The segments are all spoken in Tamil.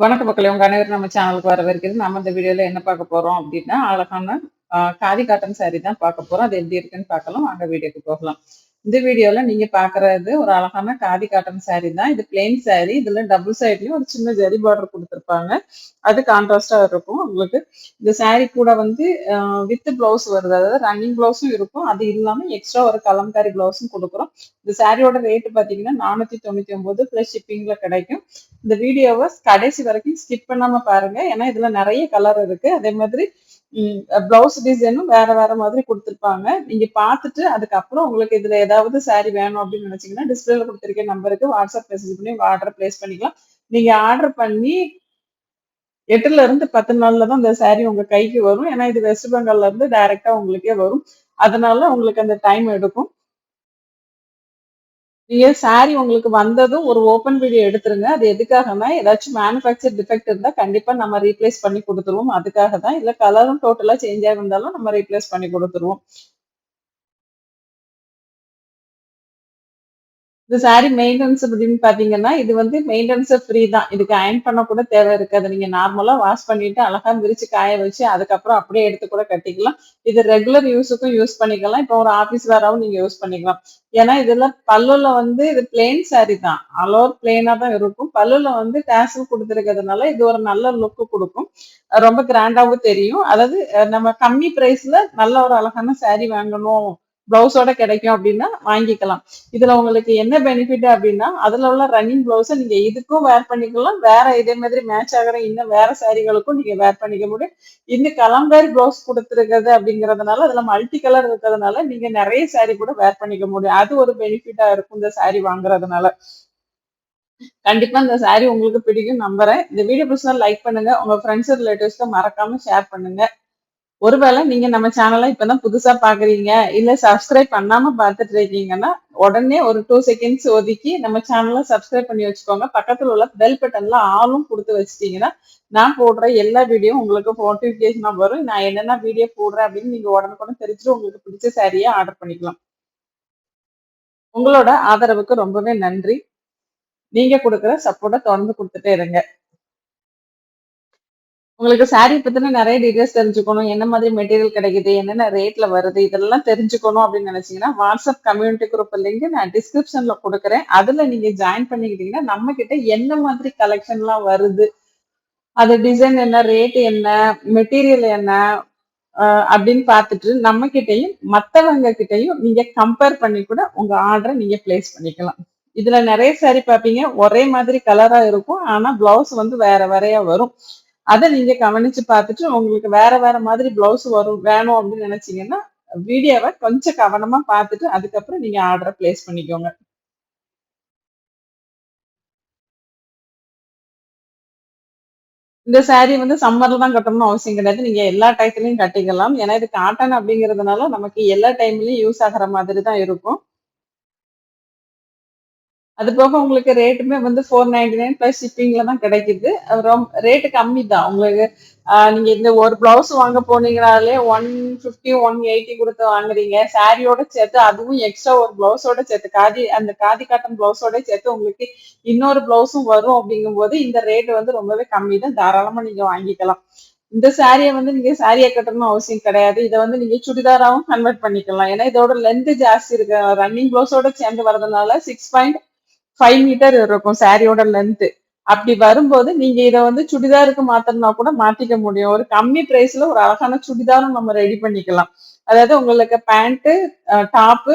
வணக்க மக்களே உங்க அனைவரும் நம்ம சேனலுக்கு வரவேற்கிறது நம்ம இந்த வீடியோல என்ன பார்க்க போறோம் அப்படின்னா அழகான ஆஹ், காதி காட்டன் saree தான் பார்க்க போறோம். அது எப்படி இருக்குன்னு பார்க்கலாம். அந்த வீடியோக்கு போகலாம். இந்த வீடியோல நீங்க பாக்குறது ஒரு அழகான காதி காட்டன் saree தான். இது பிளெயின் saree. இதுல டபுள் சைட்லயும் ஒரு சின்ன ஜரி பார்டர் கொடுத்துருப்பாங்க. அது கான்ட்ராஸ்டா இருக்கும். உங்களுக்கு இந்த saree கூட வந்து வித் பிளவுஸ் வருது. அதாவது ரன்னிங் பிளவுஸும் இருக்கும். அது இல்லாம எக்ஸ்ட்ரா ஒரு கலம்காரி பிளவுஸும் கொடுக்குறோம். இந்த சாரியோட ரேட் பாத்தீங்கன்னா நானூத்தி தொண்ணூத்தி ஒன்பது பிளஸ் ஷிப்பிங்ல கிடைக்கும். இந்த வீடியோவை கடைசி வரைக்கும் ஸ்கிப் பண்ணாம பாருங்க. ஏன்னா இதுல நிறைய கலர் இருக்கு. அதே மாதிரி பிளவுஸ் டிசைனும் வேற வேற மாதிரி கொடுத்துருப்பாங்க. நீங்க பார்த்துட்டு அதுக்கப்புறம் உங்களுக்கு இதுல ஏதாவது சாரி வேணும் அப்படின்னு நினைச்சீங்கன்னா டிஸ்பிளேல கொடுத்துருக்க நம்பருக்கு வாட்ஸ்அப் மெசேஜ் பண்ணி ஆர்டர் பிளேஸ் பண்ணிக்கலாம். நீங்க ஆர்டர் பண்ணி எட்டுல இருந்து பத்து நாள்ல தான் இந்த சாரி உங்க கைக்கு வரும். ஏன்னா இது வெஸ்ட் பெங்கால்ல இருந்து டைரக்டா உங்களுக்கே வரும். அதனால உங்களுக்கு அந்த டைம் எடுக்கும். நீங்க சாரி உங்களுக்கு வந்ததும் ஒரு ஓப்பன் வீடியோ எடுத்துருங்க. அது எதுக்காகனா ஏதாச்சும் மேனுஃபேக்சர் டிஃபெக்ட் இருந்தா கண்டிப்பா நம்ம ரீப்ளேஸ் பண்ணி கொடுத்துருவோம். அதுக்காக தான் இல்ல கலரும் டோட்டலா சேஞ்ச் ஆகிருந்தாலும் நம்ம ரீப்ளேஸ் பண்ணி கொடுத்துருவோம். இந்த சாரி மெயின்டெனன்ஸ் அப்படின்னு பாத்தீங்கன்னா இது வந்து மெயின்டெனன்ஸ் ஃப்ரீ தான். இதுக்கு அயன் பண்ண கூட தேவை இருக்காது. நீங்க நார்மலா வாஷ் பண்ணிட்டு அழகா விரிச்சு காய வச்சு அதுக்கப்புறம் அப்படியே எடுத்து கூட கட்டிக்கலாம். இது ரெகுலர் யூஸுக்கும் யூஸ் பண்ணிக்கலாம். இப்போ ஒரு ஆபீஸ் வேறாவும் நீங்க யூஸ் பண்ணிக்கலாம். ஏன்னா இதுல பல்லுல வந்து இது பிளெயின் சாரி தான். அலோர் பிளெயினா தான் இருக்கும். பல்லுல வந்து டேசல் கொடுத்துருக்கிறதுனால இது ஒரு நல்ல லுக்கு கொடுக்கும். ரொம்ப கிராண்டாவும் தெரியும். அதாவது நம்ம கம்மி பிரைஸ்ல நல்ல ஒரு அழகான சாரி வாங்கணும். பிளவுஸோட கிடைக்கும் அப்படின்னா வாங்கிக்கலாம். இதுல உங்களுக்கு என்ன பெனிஃபிட் அப்படின்னா அதுல உள்ள ரன்னிங் பிளவுஸை நீங்க இதுக்கும் வேர் பண்ணிக்கலாம். வேற இதே மாதிரி மேட்ச் ஆகிற இன்னும் வேற சாரிகளுக்கும் நீங்க வேர் பண்ணிக்க முடியும். இந்த கலம்பாரி பிளவுஸ் கொடுத்துருக்கிறது அப்படிங்கறதுனால அதுல மல்டி கலர் இருக்கிறதுனால நீங்க நிறைய சாரி கூட வேர் பண்ணிக்க முடியும். அது ஒரு பெனிஃபிட்டா இருக்கும் இந்த சாரி வாங்குறதுனால. கண்டிப்பா இந்த சாரி உங்களுக்கு பிடிக்கும் நம்புறேன். இந்த வீடியோ பிடிச்சா லைக் பண்ணுங்க. உங்க ஃப்ரெண்ட்ஸ் ரிலேட்டிவ்ஸ்க்கு மறக்காம ஷேர் பண்ணுங்க. ஒருவேளை நீங்க நம்ம சேனலை இப்பதான் புதுசா பாக்குறீங்க இல்ல சப்ஸ்கிரைப் பண்ணாம பார்த்துட்டு இருக்கீங்கன்னா உடனே ஒரு டூ செகண்ட்ஸ் ஒதுக்கி நம்ம சேனலை சப்ஸ்கிரைப் பண்ணி வச்சுக்கோங்க. பக்கத்துல உள்ள பெல் பட்டன்ல ஆளும் கொடுத்து வச்சிட்டீங்கன்னா நான் போடுற எல்லா வீடியோ உங்களுக்கு நோட்டிபிகேஷனா வரும். நான் என்னென்ன வீடியோ போடுறேன் அப்படின்னு நீங்க உடனுக்குடன் தெரிஞ்சுட்டு உங்களுக்கு பிடிச்ச சாரியை ஆர்டர் பண்ணிக்கலாம். உங்களோட ஆதரவுக்கு ரொம்பவே நன்றி. நீங்க கொடுக்குற சப்போர்ட்டை தொடர்ந்து கொடுத்துட்டே இருங்க. உங்களுக்கு saree பத்தின நிறைய டீடைல்ஸ் தெரிஞ்சுக்கணும். என்ன மாதிரி மெட்டீரியல் கிடைக்குது? என்னென்ன ரேட்ல வருது? இதெல்லாம் தெரிஞ்சுக்கணும் அப்படின்னு நினைச்சீங்கன்னா வாட்ஸ்அப் கம்யூனிட்டி குரூப் லிங்க் நான் டிஸ்கிரிப்ஷன்ல கொடுக்குறேன். அதுல நீங்க ஜாயின் பண்ணிக்கிட்டீங்கன்னா நம்ம கிட்ட என்ன மாதிரி கலெக்ஷன்லாம் வருது? அது டிசைன் என்ன ரேட் என்ன மெட்டீரியல் என்ன அப்படின்னு பார்த்துட்டு நம்ம கிட்டயும் மற்றவங்க கிட்டயும் நீங்க கம்பேர் பண்ணி கூட உங்க ஆர்டரை நீங்க பிளேஸ் பண்ணிக்கலாம். இதுல நிறைய சாரி பார்ப்பீங்க. ஒரே மாதிரி கலரா இருக்கும். ஆனா பிளவுஸ் வந்து வேற வேறையா வரும். அதை நீங்க கவனிச்சு பார்த்துட்டு உங்களுக்கு வேற வேற மாதிரி பிளவுஸ் வரும் வேணும் அப்படின்னு நினைச்சீங்கன்னா வீடியோவை கொஞ்சம் கவனமா பார்த்துட்டு அதுக்கப்புறம் நீங்க ஆர்டரை பிளேஸ் பண்ணிக்கோங்க. இந்த saree வந்து சம்மர்ல தான் கட்டணும்னு அவசியம் கிடையாது. நீங்க எல்லா டயத்துலயும் கட்டிக்கலாம். ஏன்னா இது காட்டன் அப்படிங்கிறதுனால நமக்கு எல்லா டைம்லயும் யூஸ் ஆகிற மாதிரி தான் இருக்கும். அது போக உங்களுக்கு ரேட்டுமே வந்து ஃபோர் நைன்டி நைன் ப்ளஸ் ஷிப்பிங்ல தான் கிடைக்குது. ரொம்ப ரேட்டு கம்மி தான். உங்களுக்கு நீங்க இந்த ஒரு பிளவுஸ் வாங்க போனீங்கனாலே ஒன் ஃபிஃப்டி ஒன் எயிட்டி கொடுத்து வாங்குறீங்க. சாரியோட சேர்த்து அதுவும் எக்ஸ்ட்ரா ஒரு பிளவுஸோட சேர்த்து காதி அந்த காதி காட்டன் பிளவுஸோட சேர்த்து உங்களுக்கு இன்னொரு பிளவுஸும் வரும் அப்படிங்கும்போது இந்த ரேட்டு வந்து ரொம்பவே கம்மி தான். தாராளமா நீங்க வாங்கிக்கலாம். இந்த சாரியை வந்து நீங்க சாரியை கட்டணும்னு அவசியம் கிடையாது. இதை வந்து நீங்க சுடிதாராவும் கன்வெர்ட் பண்ணிக்கலாம். ஏன்னா இதோட லென்த் ஜாஸ்தி இருக்கு. ரன்னிங் பிளவுஸோட சேர்ந்து வரதுனால சிக்ஸ் பாயிண்ட் ஃபைவ் மீட்டர் இருக்கும் சாரியோட லென்த்து அப்படி வரும்போது நீங்க இதை வந்து சுடிதாருக்கு மாத்தணும்னா கூட மாத்திக்க முடியும். ஒரு கம்மி பிரைஸ்ல ஒரு அழகான சுடிதாரும் நம்ம ரெடி பண்ணிக்கலாம். அதாவது உங்களுக்கு பேண்ட்டு டாப்பு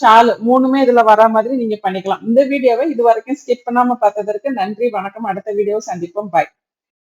ஷாலு மூணுமே இதுல வர மாதிரி நீங்க பண்ணிக்கலாம். இந்த வீடியோவை இது வரைக்கும் ஸ்கிப் பண்ணாம பார்த்ததற்கு நன்றி. வணக்கம். அடுத்த வீடியோ சந்திப்போம். பாய்